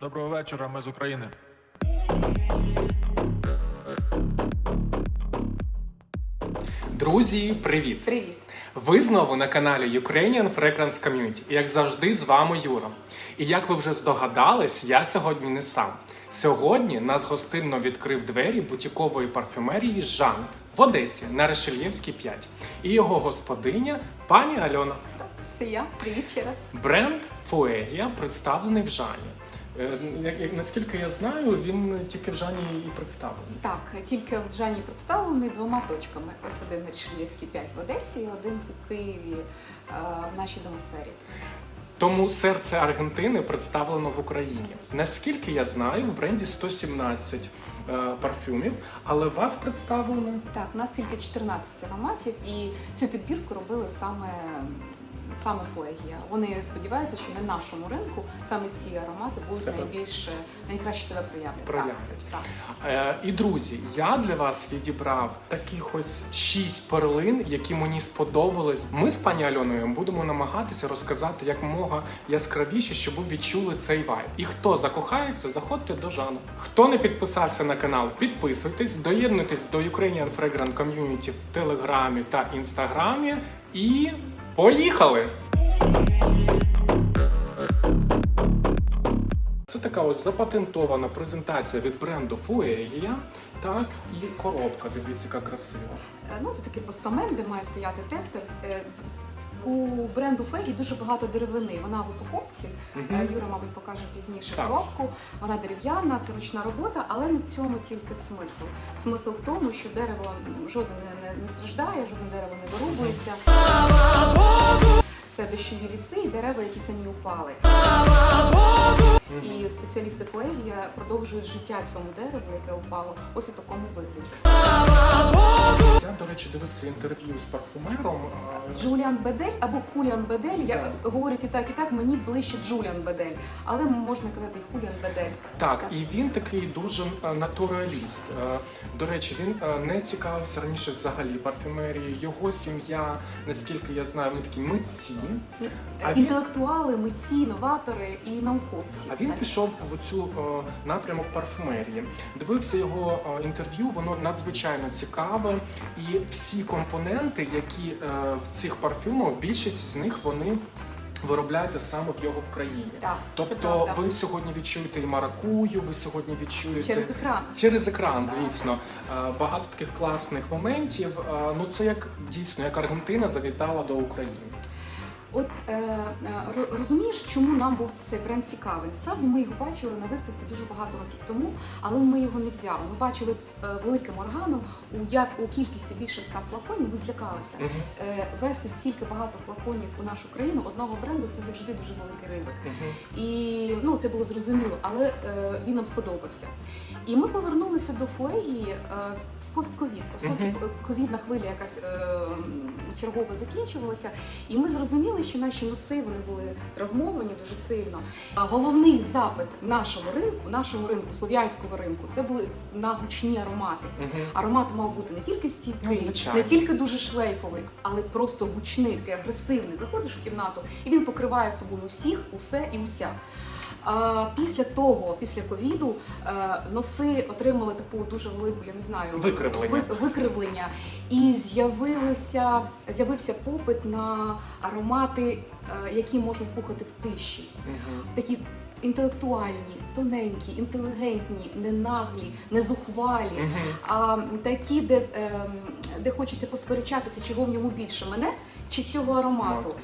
Доброго вечора, ми з України. Друзі, привіт! Привіт. Ви знову на каналі Ukrainian Fragrance Community. І як завжди, з вами Юра. І як ви вже здогадались, я сьогодні не сам. Сьогодні нас гостинно відкрив двері бутікової парфюмерії Жан в Одесі на Решельєвській 5. І його господиня пані Альона. Це я. Привіт ще раз. Бренд Фуегія представлений в Жані. Е, як- Наскільки я знаю, він тільки в Жані і представлений. Так, тільки в Жані представлений двома точками. Ось один на Рішельєвській 5 в Одесі і один у Києві е, в нашій домосфері. Тому серце Аргентини представлено в Україні. Наскільки я знаю, в бренді 117 е, парфюмів, але вас представлено Так, у нас тільки 14 ароматів, і цю підбірку робили саме. Саме Фуегія. Вони сподіваються, що на нашому ринку саме ці аромати будуть Себе. найбільш найкраще себе проявлять. Проявлять. Так, так. Е, І друзі, я для вас відібрав таких ось шість перлин, які мені сподобались. Ми з пані Альоною будемо намагатися розказати як мога яскравіше, щоб ви відчули цей вайб. І хто закохається, заходьте до Жану. Хто не підписався на канал, підписуйтесь, доєднуйтесь до Ukrainian Fragrant Community в Телеграмі та Інстаграмі. І поїхали! Це така ось запатентована презентація від бренду Фуегія. так, і коробка, дивіться, яка красива. Е, Ну, це такий постамент, де має стояти тестер. У бренду Фегі дуже багато деревини. Вона в упаковці. Е, Юра, мабуть, покаже пізніше Так. коробку. Вона дерев'яна, це ручна робота, але не в цьому тільки смисл. Смисл в тому, що дерево жодне не, не, не страждає, жодне дерево не вирубується. Це дощові ліси і дерева, які самі упали. І спеціалісти Фуегія продовжують життя цьому дереву, яке упало, ось у такому вигляді. Я, до речі, дивився інтерв'ю з парфумером. Джуліан Бедель або Хуліан Бедель. Я говорять і так, і так. Мені ближче Джуліан Бедель, але можна казати і Хуліан Бедель. Так, і він такий дуже е, натураліст. Е, До речі, він е, не цікавився раніше взагалі парфюмерією. Його сім'я, наскільки я знаю, вони такі митці. А Інтелектуали, митці, новатори і науковці. Він пішов в цю е, напрямок парфумерії. Дивився його е, інтерв'ю, воно надзвичайно цікаве. І всі компоненти, які е, в цих парфюмах, більшість з них вони виробляються саме в його в країні. Так, Тобто ви сьогодні відчуєте і маракую, ви сьогодні відчуєте через екран. Через екран, звісно, Е, багато таких класних моментів. Ну це як дійсно, як Аргентина завітала до України. От е, е, розумієш, чому нам був цей бренд цікавий? Насправді ми його бачили на виставці дуже багато років тому, але ми його не взяли. Ми бачили е, великим органом у як у кількості більше ста флаконів. Ми злякалися. Е, вести стільки багато флаконів у нашу країну одного бренду це завжди дуже великий ризик. І ну це було зрозуміло, але е, він нам сподобався. І ми повернулися до Фуегії е, постковід. По суті, Мгм. ковідна хвиля якась е, чергова закінчувалася. І ми зрозуміли, що наші носи вони були травмовані дуже сильно. А головний запит нашого ринку, нашого ринку, слов'янського ринку, це були на гучні аромати. Мгм. Аромат мав бути не тільки Ну, стійкий, звичайно. не тільки дуже шлейфовий, але просто гучний, такий агресивний. Заходиш у кімнату, і він покриває собою всіх, усе і уся. Після того, після ковіду, е, носи отримали таку дуже велику, я не знаю, Викривлення. викривлення. І з'явилося з'явився попит на аромати, е, які можна слухати в тиші Мгм. такі інтелектуальні, тоненькі, інтелігентні, ненаглі, незухвалі, Мгм. а такі, де, ем, де хочеться посперечатися, чого в ньому більше мене чи цього аромату.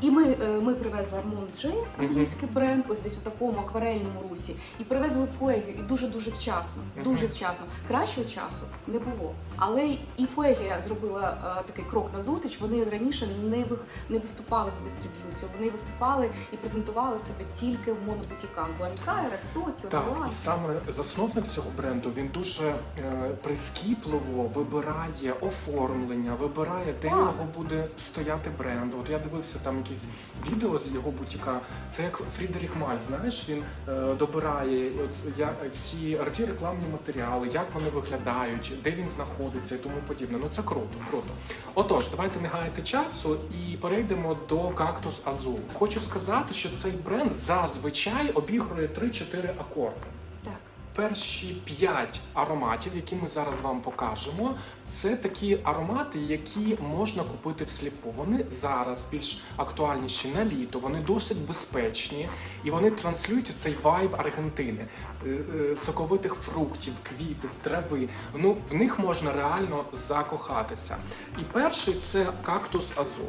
І ми, е, ми привезли Армон Джейн, англійський бренд, ось десь у такому акварельному русі, і привезли Фуегію, і дуже дуже вчасно. Дуже вчасно. Кращого часу не було. Але і Фуегія зробила е, такий крок назустріч. Вони раніше не ви- не виступали за дистриб'юцію. Вони виступали і презентували себе тільки в монобутіках. Буенос-Айрес, Токіо, Так, Мілан. і саме засновник цього бренду він дуже е, прискіпливо вибирає оформлення, вибирає, де Так. його буде стояти бренд. От я дивився там якісь відео з його бутіка. Це як Фрідерік Маль, знаєш, він е, добирає от, я, всі ці рекламні матеріали, як вони виглядають, де він знаходиться і тому подібне. Ну це круто, круто. Отож, давайте не гаяти часу і перейдемо до кактус Азул. Хочу сказати, що цей бренд зазвичай обігрує 3-4 акорди. Перші п'ять ароматів, які ми зараз вам покажемо, це такі аромати, які можна купити всліпу. Вони зараз більш актуальніші на літо, вони досить безпечні і вони транслюють цей вайб Аргентини, е, е, соковитих фруктів, квітів, трави. Ну в них можна реально закохатися. І перший це кактус Азул.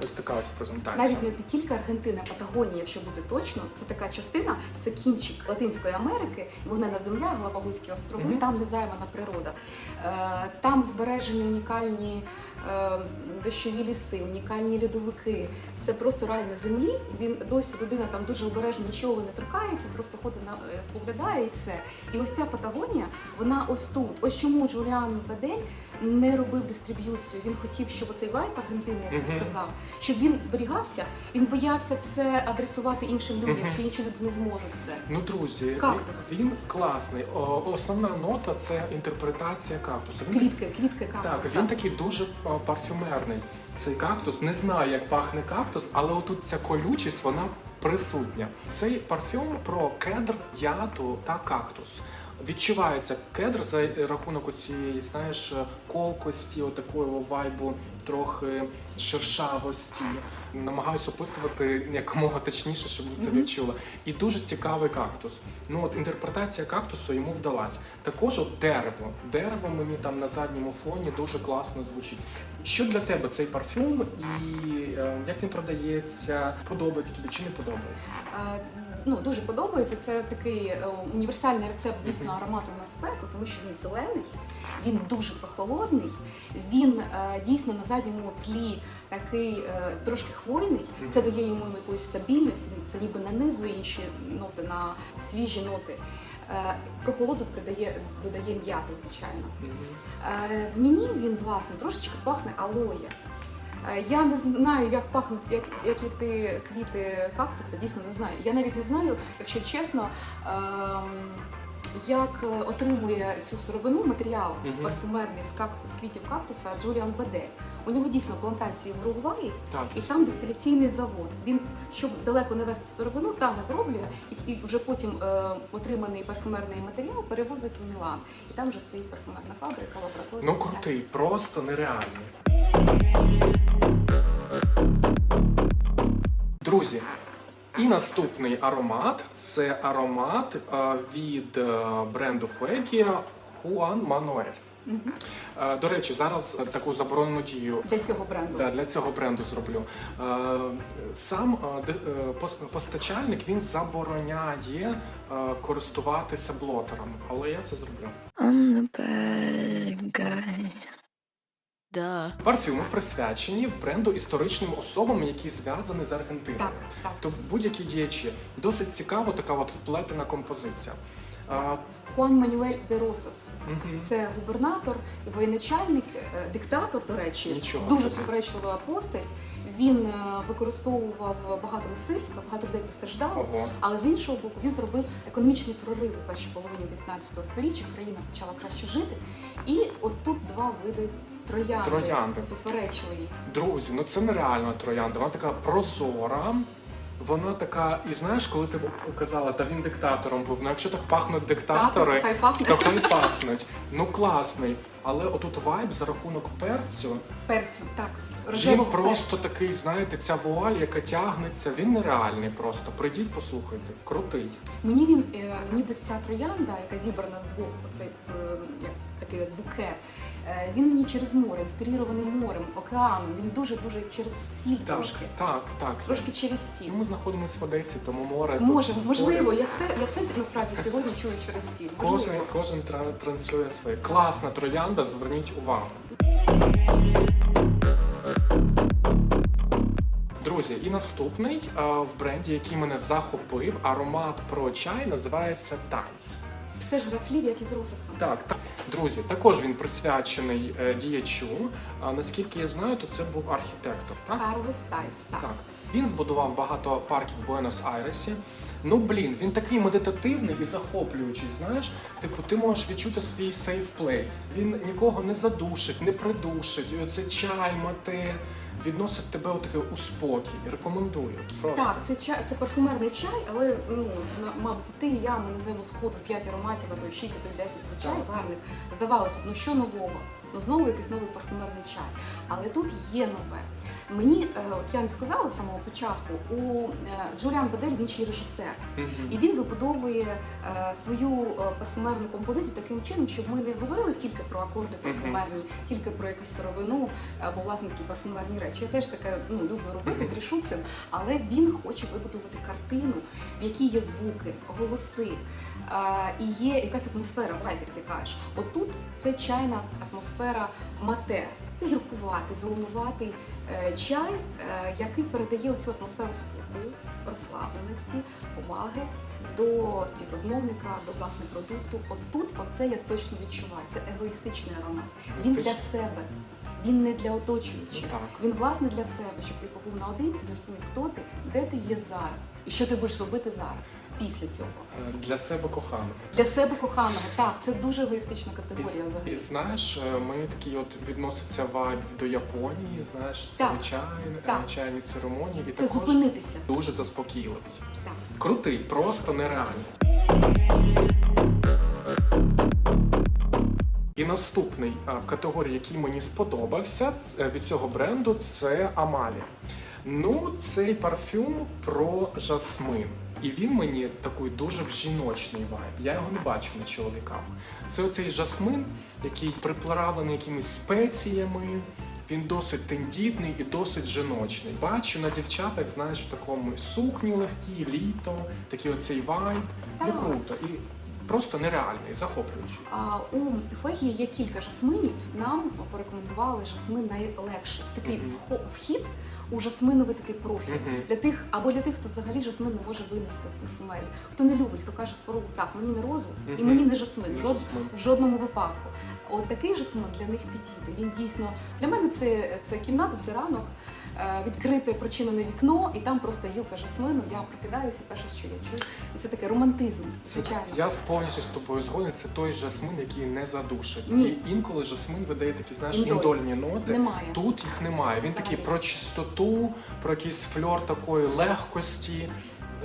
Ось така ось презентація. Навіть не тільки Аргентина, Патагонія, якщо бути точно, це така частина, це кінчик Латинської Америки, вогнена земля, Галапагоські острови, Мгм. там незаймана природа. Е, Там збережені унікальні дощові ліси, унікальні льодовики. Це просто рай на землі. Він досі людина там дуже обережно нічого не торкається, просто ходить на е, споглядає і все. І ось ця Патагонія, вона ось тут. Ось чому Джуліан Бедель не робив дистриб'юцію. Він хотів, щоб оцей вайб Аргентини, як ти сказав, щоб він зберігався. Він боявся це адресувати іншим людям, що інші люди не зможуть це. Ну, друзі, Кактус. він класний. О, Основна нота це інтерпретація кактусу. Він Квітки, квітки Так, він такий дуже а, парфюмерний. Цей кактус. Не знаю, як пахне кактус, але отут ця колючість, вона присутня. Цей парфюм про кедр, яту та кактус. Відчувається кедр за рахунок цієї, знаєш, колкості, отакого вайбу, трохи шершавості. Намагаюся описувати якомога точніше, щоб ви це відчули. І дуже цікавий кактус. Ну от інтерпретація кактусу йому вдалась. Також от дерево. Дерево мені там на задньому фоні дуже класно звучить. Що для тебе цей парфюм і е, як він продається? Подобається тобі чи не подобається? Ну, дуже подобається. Це такий е, універсальний рецепт дійсно аромату на спеку, тому що він зелений, він дуже прохолодний, він е, дійсно на задньому тлі такий е, трошки хвойний. Це дає йому якоїсь стабільності, це ніби нанизує інші ноти на свіжі ноти. Прохолоду придає, додає м'яти, звичайно. Мені він власне трошечки пахне алоє. Е, Я не знаю, як пахнуть, як, які ти квіти кактуса, дійсно не знаю. Я навіть не знаю, якщо чесно, ем, як е, отримує цю сировину матеріал Мгм. парфумерний з, как, з квітів кактуса Джуліан Бедель. У нього дійсно плантації в Уругваї, і там дистиляційний завод. Він, щоб далеко не вести сировину, там оброблює і, і вже потім е, отриманий парфумерний матеріал перевозить в Мілан. І там вже стоїть парфумерна фабрика, лабораторія. ну крутий, просто нереальний. Друзі, і наступний аромат це аромат е, від е, бренду Фуегія Хуан Мануель. Е, До речі, зараз таку заборонену дію Для цього бренду. Да, для цього бренду зроблю. Сам постачальник він забороняє користуватися блотерами, але я це зроблю. I'm the bad guy. Duh. Парфюми присвячені бренду історичним особам, які зв'язані з Аргентиною. Так, так. Тобто будь-які діячі. Досить цікаво, така от вплетена композиція. А, Хуан Манюель де Росас. мгм. Це губернатор, воєначальник, е, диктатор, до речі, Нічого дуже собі. суперечлива постать. Він е, використовував багато насильства, багато людей постраждало. Ого. Але з іншого боку, він зробив економічний прорив у першій половині 19 століття. Країна почала краще жити. І от тут два види троянди, Троянди. суперечливі. Друзі, ну це нереальна троянда. Вона така прозора. Вона така, і знаєш, коли ти казала, та він диктатором був. Ну якщо так пахнуть диктатори, Так, хай пахне то хай пахнуть. Ну класний. Але отут вайб за рахунок перцю. перцем. Так, Він рожевого просто такий, знаєте, ця вуаль, яка тягнеться, він нереальний просто. Прийдіть, послухайте. Крутий. Мені він е, ніби ця троянда, яка зібрана з двох, оцей е, як такий як букет. Е, Він мені через море, інспірований морем, океаном. Він дуже дуже через сіль Так, трошки. так, так. Трошки через сіль. Ми знаходимося в Одесі, тому море. тут Може, можливо, поряд. я все, я все насправді сьогодні чую через сіль. Кожен, Можливо. кожен тра- транслює своє. Класна троянда, зверніть увагу. Друзі, і наступний а, в бренді, який мене захопив, аромат про чай називається Times. Теж гра слів, як і з Рососом. Так, так. Друзі, також він присвячений е, діячу. А наскільки я знаю, то це був архітектор, так? Карлос Тайс, так. Так. Він збудував багато парків в Буенос-Айресі. Ну блін, він такий медитативний і захоплюючий. Знаєш, типу, ти можеш відчути свій safe place. Він нікого не задушить, не придушить. І оце чай, мате відносить тебе таке у спокій. Рекомендую. Просто. Так, це чай, це парфумерний чай, але ну на- мабуть, ти і я ми називаємо сходу 5 ароматів, а то й 6, а то й 10 чай гарних. Здавалося, б, ну що нового? Ну знову якийсь новий парфумерний чай. Але тут є нове. Мені, е, от я не сказала з самого початку, у е, Джуліан Бедель він ще й режисер. І він вибудовує е, свою парфумерну композицію таким чином, щоб ми не говорили тільки про акорди парфумерні, тільки про якусь сировину або власне такі парфумерні речі. Я теж таке ну, люблю робити, грішу цим, але він хоче вибудувати картину, в якій є звуки, голоси. і є якась атмосфера, вайб, як ти кажеш. Отут це чайна атмосфера мате. Це гіркуватий, зеленуватий чай, е, який передає цю атмосферу спокою, розслабленості, уваги до співрозмовника, до власне продукту. Отут оце я точно відчуваю. Це егоїстичний аромат. Він для себе, він не для оточуючих. Так. Він власне для себе, щоб ти побув наодинці, зрозумів, хто ти, де ти є зараз, і що ти будеш робити зараз, після цього. Е, Для себе коханого. Для себе коханого, так, це дуже егоїстична категорія і взагалі. знаєш, е, ми такі от відноситься вайб до Японії, знаєш, звичайні церемонії. І Це також зупинитися. дуже заспокійливий. Так. Крутий, просто нереальний. І наступний в категорії, який мені сподобався е, від цього бренду, це Амалі. Ну, цей парфюм про жасмин. І він мені такий дуже жіночний вайб. Я його не бачу на чоловіках. Це оцей жасмин, який приплавлений якимись спеціями. Він досить тендітний і досить жіночний. Бачу на дівчатах, знаєш, в такому сукні легкі, літо, такий оцей вайб. Ну круто. І просто нереальний, захоплюючий. А у Фегі є кілька жасминів. Нам порекомендували жасмин найлегший. Це такий Мгм. вхо- вхід у жасминовий такий профіль. Мгм. Для тих або для тих, хто взагалі жасмин не може винести в парфумерії. Хто не любить, хто каже спорогу, так, мені не розу і мені не жасмин. Не Жод, в жодному випадку. От такий жасмин для них підійде. Він дійсно для мене це, це кімната, це ранок. Е, Відкрите прочинене вікно, і там просто гілка жасмину. Я прокидаюся, перше, що я чую. І це таке романтизм, звичайно. я повністю з тобою згоден. Це той жасмин, який не задушить. Ні. І інколи жасмин видає такі, знаєш, Індоль. індольні ноти. Немає. Тут їх немає. Він Взагалі. такий про чистоту, про якийсь фльор такої легкості.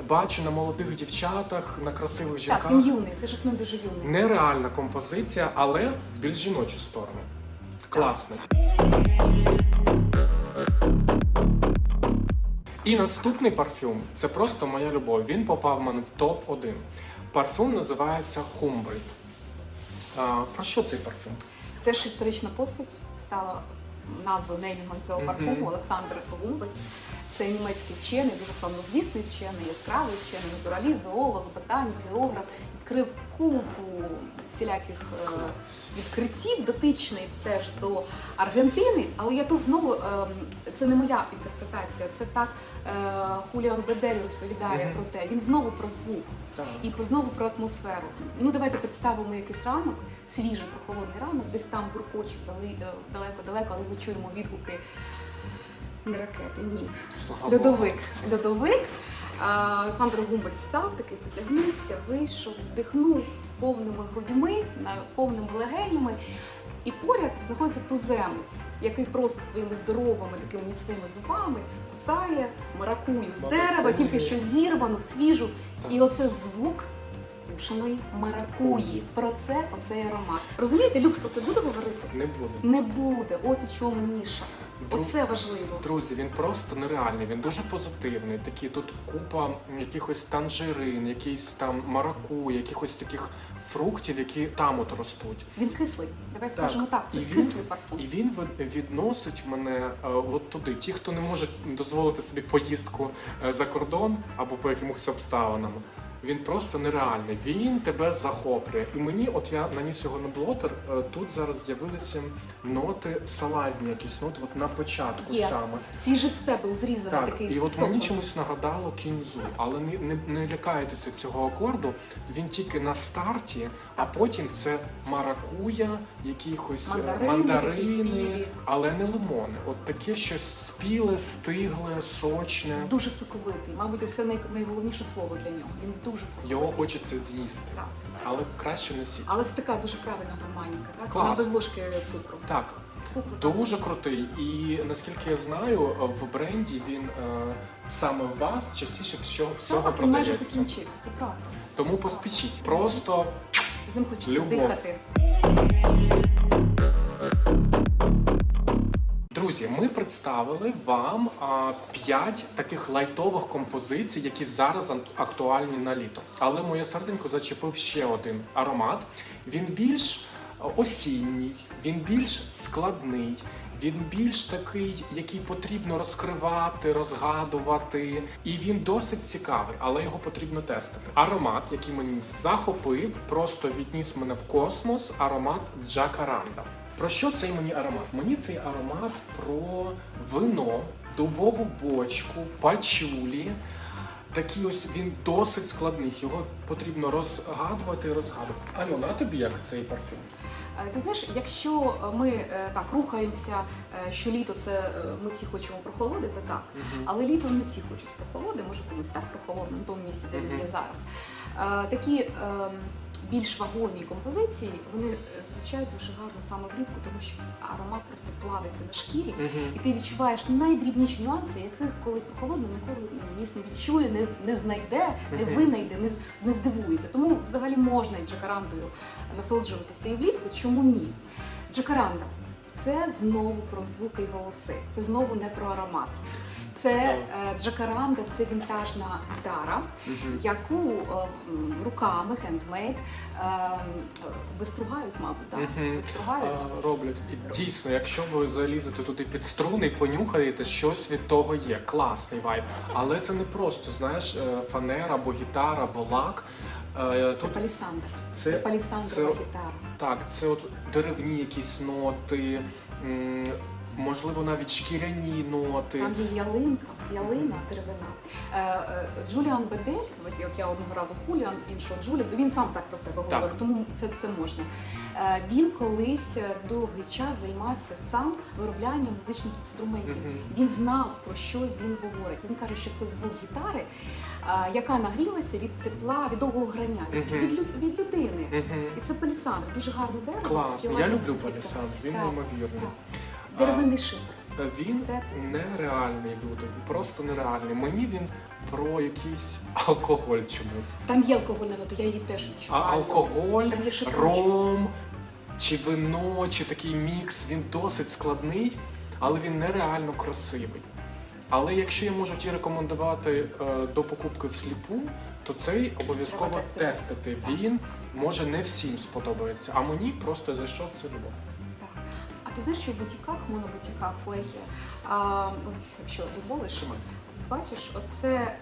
Бачу на молодих дівчатах, на красивих жінках. Так, він юний, це жасмин дуже юний. Нереальна композиція, але в більш жіночу сторону. Класно. І наступний парфюм це просто моя любов. Він попав в мене в топ-1. Парфюм називається. А, про що цей парфюм? Теж історична постать стала назвою неймінгом цього парфуму Олександр Гумбольд. Це німецький вчений, дуже славнозвісний вчений, яскравий вчений, натураліст, зоолог, ботанік, географ. Відкрив купу всіляких е, відкриттів, дотичний теж до Аргентини. Але я тут знову ем, це не моя інтерпретація, це так е, Хуліан Бедель розповідає Мгм. про те. Він знову про звук Так. і про знову про атмосферу. Ну давайте представимо якийсь ранок, свіжий прохолодний ранок, десь там буркоче е, далеко-далеко, але ми чуємо відгуки не ракети, ні. Слава Богу. Льодовик. Льодовик. Олександр Гумбольд став, такий потягнувся, вийшов, вдихнув повними грудьми, повними легенями. І поряд знаходиться туземець, який просто своїми здоровими такими міцними зубами кусає маракую з дерева, тільки що зірвану, свіжу. І оце звук вкушеної маракуї. Про це оцей аромат. Розумієте, люкс про це буде говорити? Не буде. Не буде. Ось у чому ніша. Друг- Оце важливо. Друзі, він просто нереальний, він дуже позитивний. Такі тут купа якихось танжерин, якийсь там мараку, якихось таких фруктів, які там от ростуть. Він кислий. Давай скажемо так, це І він- кислий парфум. І він від- відносить мене е, от туди. Ті, хто не може дозволити собі поїздку е, за кордон або по якимось обставинам. Він просто нереальний. Він тебе захоплює. І мені, от я наніс його на блотер, е, тут зараз з'явилися ноти салатні, якісь ноти от на початку Є. саме. Свіжий стебл зрізаний Так, такий і от мені чомусь нагадало кінзу, але не, не, не лякайтеся цього акорду. Він тільки на старті, а потім це маракуя, якихось е, Мандарини, мандарини, але не лимони. От таке щось спіле, стигле, сочне. Дуже соковитий. Мабуть, це най- найголовніше слово для нього. Він дуже соковитий. Його хочеться з'їсти, Так. але краще не сіть. Але це така дуже правильна гармоніка, так? Клас. Вона без ложки цукру. Так, Цукру так. дуже крутий. І наскільки я знаю, в бренді він е, саме у вас частіше всього, всього Так, він майже закінчився, це правда. Тому поспішіть. Просто З ним хочеться Любов. дихати. Друзі, ми представили вам а, 5 таких лайтових композицій, які зараз актуальні на літо. Але моє серденько зачепив ще один аромат. Він більш осінній, він більш складний. Він більш такий, який потрібно розкривати, розгадувати, і він досить цікавий, але його потрібно тестити. Аромат, який мені захопив, просто відніс мене в космос. Аромат Джакаранда. Про що цей мені аромат? Мені цей аромат про вино, дубову бочку, пачулі. Такий ось він досить складний. Його потрібно розгадувати і розгадувати. Альона, а тобі як цей парфюм? Е, Ти знаєш, якщо ми е, так рухаємося, е, що літо це ми всі хочемо прохолоди, то так. Але літо не всі хочуть прохолоди, може комусь так прохолодно на тому місці, де він є зараз. Такі ем, більш вагомі композиції, вони е, звучають дуже гарно саме влітку, тому що аромат просто плавиться на шкірі. І ти відчуваєш найдрібніші нюанси, яких коли прохолодно ніколи ну, ніс не відчує, не, не знайде, не винайде, не, не здивується. Тому взагалі можна і джакарандою насолоджуватися і влітку. Чому ні? Джакаранда це знову про звуки і голоси. Це знову не про аромат. Це е, джакаранда, це вінтажна гітара, яку е, м, руками хендмейд е, вистругають, мабуть, так? Мгм. вистругають. А, роблять. І дійсно, якщо ви залізете туди під струни і понюхаєте, щось від того є. Класний вайб. Але це не просто, знаєш, е, фанера або гітара, або лак. Е, Це Тут палісандр. Це це палісандрова це- гітара. так, це от деревні якісь ноти, м, можливо, навіть шкіряні ноти. Там є ялинка, ялина, деревина. Е, е, Джуліан Бедель, от я- от я одного разу Хуліан, іншого Джуліан, він сам так про себе Так. тому це, це можна. Е, він колись е, довгий час займався сам вироблянням музичних інструментів. Мгм. Він знав про що він говорить. Він каже, що це звук гітари, е, яка нагрілася від тепла, від довгого грання, від, Мгм. від, лю- від людини. Мгм. І це палісандр, дуже гарне дерево. Класно. співає Я люблю квітка. палісандр, він Так, неймовірний. так. Деревинний шипер. Е, Він нереальний люди, просто нереальний. Мені він про якийсь алкоголь чомусь. Там є алкогольна нота, я її теж А алкоголь, Там є шипучість. ром чи вино, чи такий мікс, він досить складний, але він нереально красивий. Але якщо я можу ті рекомендувати е, до покупки всліпу, то цей обов'язково Треба тестити. тестити. Він може не всім сподобається, а мені просто зайшов це любов. Ти знаєш, що в бутіках, монобутіках, флехі, а, от, якщо дозволиш. Бачиш, оце е,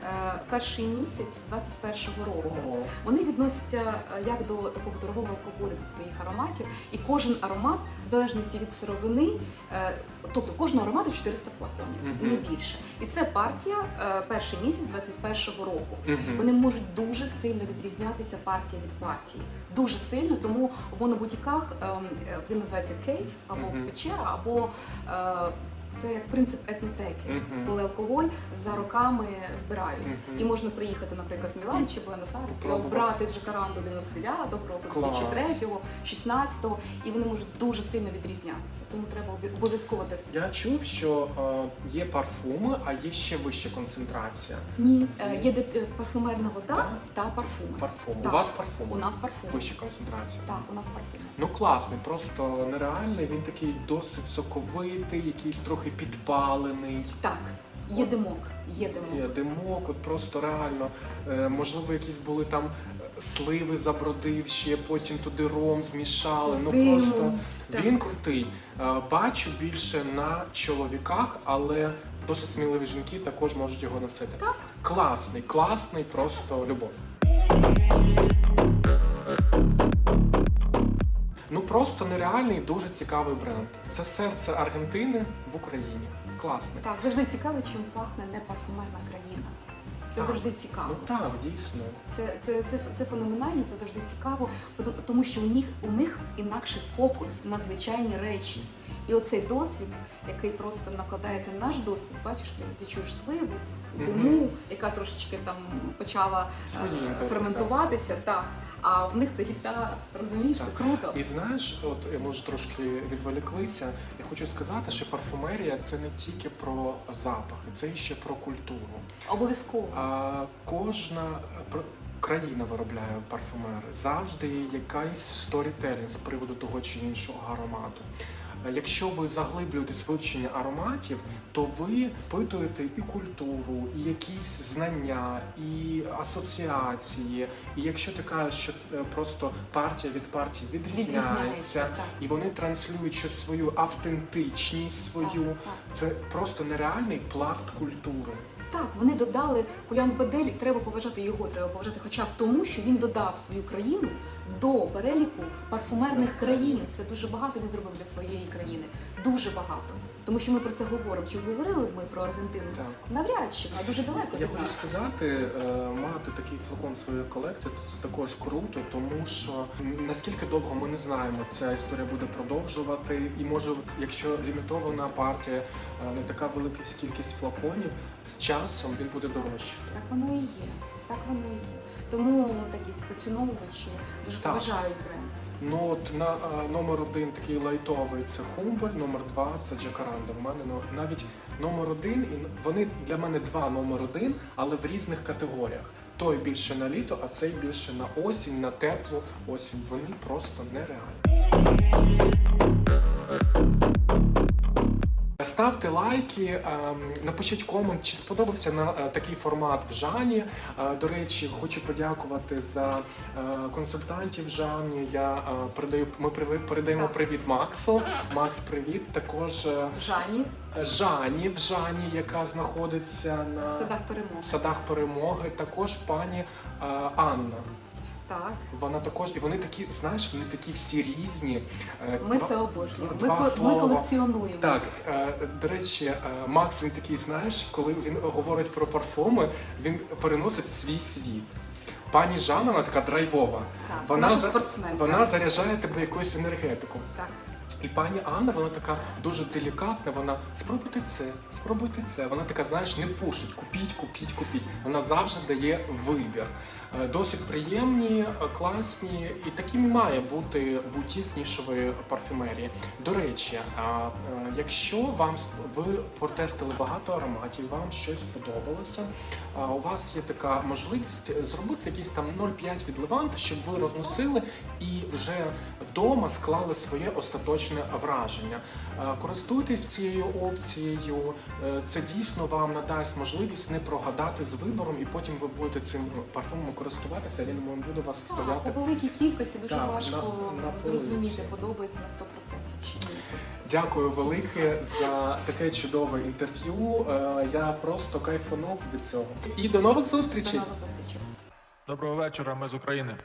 перший місяць 21-го року. Вони відносяться е, як до такого дорогого алкоголю до своїх ароматів, і кожен аромат, в залежності від сировини, е, тобто кожного аромату 400 флаконів, не більше. І це партія перший місяць 21-го року. Вони можуть дуже сильно відрізнятися партія від партії. Дуже сильно, тому в монобутіках ем, він називається кейф або печера, або це як принцип етнотеки. Мгм. Коли алкоголь за роками збирають. Мгм. І можна приїхати, наприклад, в Мілан чи Буенос-Айрес і Пробувати. обрати Джакаранду 99-го року, Клас. 2003-го, 16-го, і вони можуть дуже сильно відрізнятися. Тому треба обі- обов'язково тестити. Я чув, що е, є парфуми, а є ще вища концентрація. Ні, е, є де- е, парфумерна вода та парфуми. Парфум. Так. У вас парфум. У нас парфуми. вища концентрація. Так, у нас парфуми. Ну класний, просто нереальний. Він такий досить соковитий, якийсь трохи підпалений. Так, є димок, є димок. Є димок, от просто реально. Е, можливо, якісь були там сливи забродив ще, потім туди ром змішали. З ну димом, просто так. він крутий. Е, бачу більше на чоловіках, але досить сміливі жінки також можуть його носити. Так. Класний, класний, просто любов. Просто нереальний, дуже цікавий бренд. Це серце Аргентини в Україні. Класний. Так, завжди цікаво, чим пахне не парфумерна країна. Це Так. завжди цікаво. Ну так, дійсно. Це, це, це, це феноменально, це завжди цікаво, тому що у них, у них інакший фокус на звичайні речі. І оцей досвід, який просто накладається на наш досвід, бачиш, ти, ти чуєш сливу, диму, яка трошечки там почала е, Свої ферментуватися, так. А в них це гітара, розумієш, це круто. І знаєш, от я може трошки відволіклися. Я хочу сказати, що парфумерія це не тільки про запахи, це ще про культуру. Обов'язково. А кожна е, країна виробляє парфумери. Завжди є якийсь сторітелінг з приводу того чи іншого аромату. Е, Якщо ви заглиблюєтесь вивчення ароматів, то ви впитуєте і культуру, і якісь знання, і асоціації. І якщо ти кажеш, що це просто партія від партії відрізняється, Відрізняється, і вони транслюють щось свою автентичність свою, Так, так. це просто нереальний пласт культури. Так, вони додали Улян Бедель, треба поважати його, треба поважати хоча б тому, що він додав свою країну до переліку парфумерних країн. Це дуже багато він зробив для своєї країни. Дуже багато. Тому що ми про це говоримо. Чи говорили б ми про Аргентину? Так. Навряд чи вона дуже далеко Я від хочу нас. сказати, е, мати такий флакон своєї колекції це також круто, тому що наскільки довго ми не знаємо, ця історія буде продовжувати, і може, якщо лімітована партія, е, не така велика кількість флаконів, з часом він буде дорожчати. Так воно і є. Так воно і є. Тому такі поціновувачі дуже Так. поважають бренд. Ну от на а, номер один такий лайтовий це Хумбель, номер два це Джакаранда. В мене ну, навіть номер один, і вони для мене два номер один, але в різних категоріях. Той більше на літо, а цей більше на осінь, на теплу осінь. Вони просто нереальні. Ставте лайки, ем, напишіть комент, чи сподобався на е, такий формат в Жані. Е, До речі, хочу подякувати за е, консультантів Жані. Я передаю, ми передаємо Так. привіт Максу. Макс, привіт. Також Жані Жані в Жані, яка знаходиться на садах перемоги. садах перемоги. Також пані Анна. Так, Вона також, і вони такі, знаєш, вони такі всі різні. Е, ми два- це обожнюємо. Ми, ми колекціонуємо. Так, е, до речі, е, Макс він такий, знаєш, коли він говорить про парфуми, він переносить свій світ. Пані Жанна, вона така драйвова. Так, Вона, вона заряджає тебе якоюсь енергетикою. Так. І пані Анна, вона така дуже делікатна. Вона спробуйте це, спробуйте це. Вона така, знаєш, не пушить, купіть, купіть, купіть. Вона завжди дає вибір. Е, Досить приємні, е, класні, і таким має бути бутік нішової парфюмерії. До речі, е, якщо вам ви протестили багато ароматів, вам щось сподобалося, у вас є така можливість зробити якийсь там 0,5 від Леванта, щоб ви розносили і вже вдома склали своє остаточне враження. Користуйтесь цією опцією. Це дійсно вам надасть можливість не прогадати з вибором, і потім ви будете цим парфумом користуватися. Він не буде у вас Так, стояти. у великій кількості дуже Так, важко на- на зрозуміти, подобається на 100% чи 100%. Дякую велике за таке чудове інтерв'ю. Е, Я просто кайфанув від цього. І до нових До зустрічей! нових зустрічей. Доброго вечора, ми з України.